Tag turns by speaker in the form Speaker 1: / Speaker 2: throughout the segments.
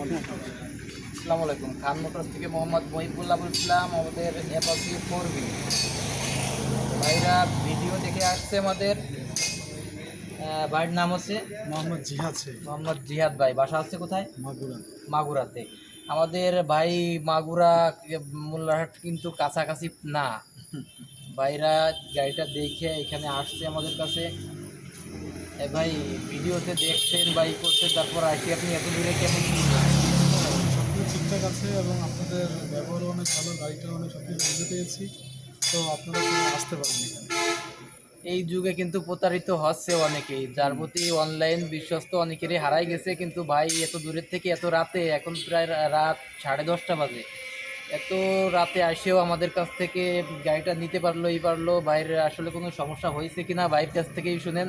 Speaker 1: আসসালামু আলাইকুম। খান মোটর থেকে মোহাম্মদ মহিবুল্লাহ ইসলাম আমাদের অ্যাপাসি ফোর বি ভাইরা ভিডিও দেখে আসছে আমাদের। ভাইয়ের নাম হচ্ছে?
Speaker 2: মোহাম্মদ জিহাদ
Speaker 1: মোহাম্মদ জিহাদ ভাই। বাসা হচ্ছে কোথায়?
Speaker 2: মাগুরা।
Speaker 1: মাগুরাতে। আমাদের ভাই মাগুরা মোল্লাহাট কিন্তু কাছাকাছি না। ভাইরা গাড়িটা দেখে এখানে আসছে আমাদের কাছে। ভাই ভিডিওতে দেখছেন বাইক করছেন তারপর আসি আপনি এত দূরে কেমন কি
Speaker 2: সব কিছু ঠিকঠাক আছে এবং আপনাদের ব্যবহারও অনেক ভালো গাড়িটা অনেক সব কিছু বুঝে পেয়েছি। তো আপনারা আসতে পারেন এখানে।
Speaker 1: এই যুগে কিন্তু প্রতারিত হচ্ছে অনেকেই যার প্রতি অনলাইন বিশ্বস্ত অনেকেরই হারাই গেছে কিন্তু ভাই এত দূরের থেকে এত রাতে এখন প্রায় রাত সাড়ে দশটা বাজে। এত রাতে আসেও আমাদের কাছ থেকে গাড়িটা নিতে পারল এই পারল বাইরে আসলে কোনো সমস্যা হয়েছে কিনা বাইরের কাছ থেকেই শুনেন।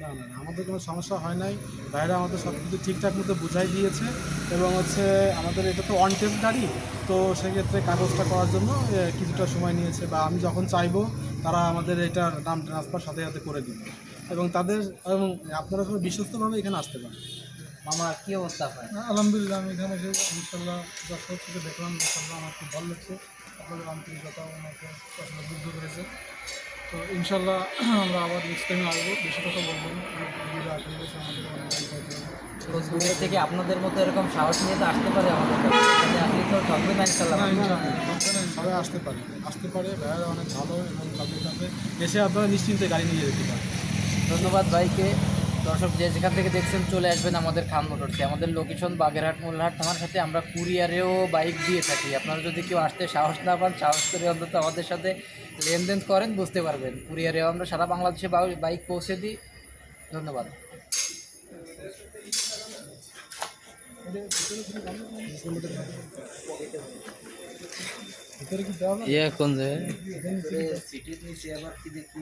Speaker 2: না না না, আমাদের কোনো সমস্যা হয় নাই। বাইরে আমাদের সব কিছু ঠিকঠাক মতো বুঝাই দিয়েছে এবং হচ্ছে আমাদের এটা তো অন টেস্ট গাড়ি তো সেক্ষেত্রে কাগজটা করার জন্য কিছুটা সময় নিয়েছে বা আমি যখন চাইব তারা আমাদের এটা নাম ট্রান্সফার সাথে সাথে করে দিবে। এবং তাদের এবং আপনারা সবাই বিশ্বস্তভাবে এখানে আসতে পারেন।
Speaker 1: মামা কি অবস্থা হয়
Speaker 2: আলহামদুলিল্লাহ আমি এখানে এসে ইনশাল্লাহ দর্শক থেকে দেখলাম ইনশাল্লাহ আমার খুব ভালো লাগছে। আপনাদের আন্তরিকতা আমাকে বুঝতে পেরেছে তো ইনশাল্লাহ আমরা আবার নেক্সট টাইমে আসব। বেশি কথা বলব
Speaker 1: থেকে আপনাদের মতো এরকম সাহস নিয়ে তো আসতে পারে আমাদের কাছে। এখানে তো ইনশাল্লাহ।
Speaker 2: সবাই আসতে পারে। আসতে পারে ভাইয়ারা অনেক ভালো এবং তাদের এসে আপনারা নিশ্চিন্তে গাড়ি নিয়ে যেতে পারেন।
Speaker 1: ধন্যবাদ ভাইকে। দর্শক যে যেখান থেকে দেখছেন চলে আসবেন আমাদের খান মোটরসে। আমাদের লোকেশন বাগেরহাট মোল্লাহাট থানার সাথে আমরা কুরিয়ারেও বাইক দিয়ে থাকি। আপনারা যদি কেউ আসতে সাহস না পান সাহস করে অন্তত আমাদের সাথে লেনদেন করেন বুঝতে পারবেন। কুরিয়ারেও আমরা সারা বাংলাদেশে বাইক পৌঁছে দিই। ধন্যবাদ? ইয়ে কোন জায়গায়? সিটির নিচে আবার কি দেখি?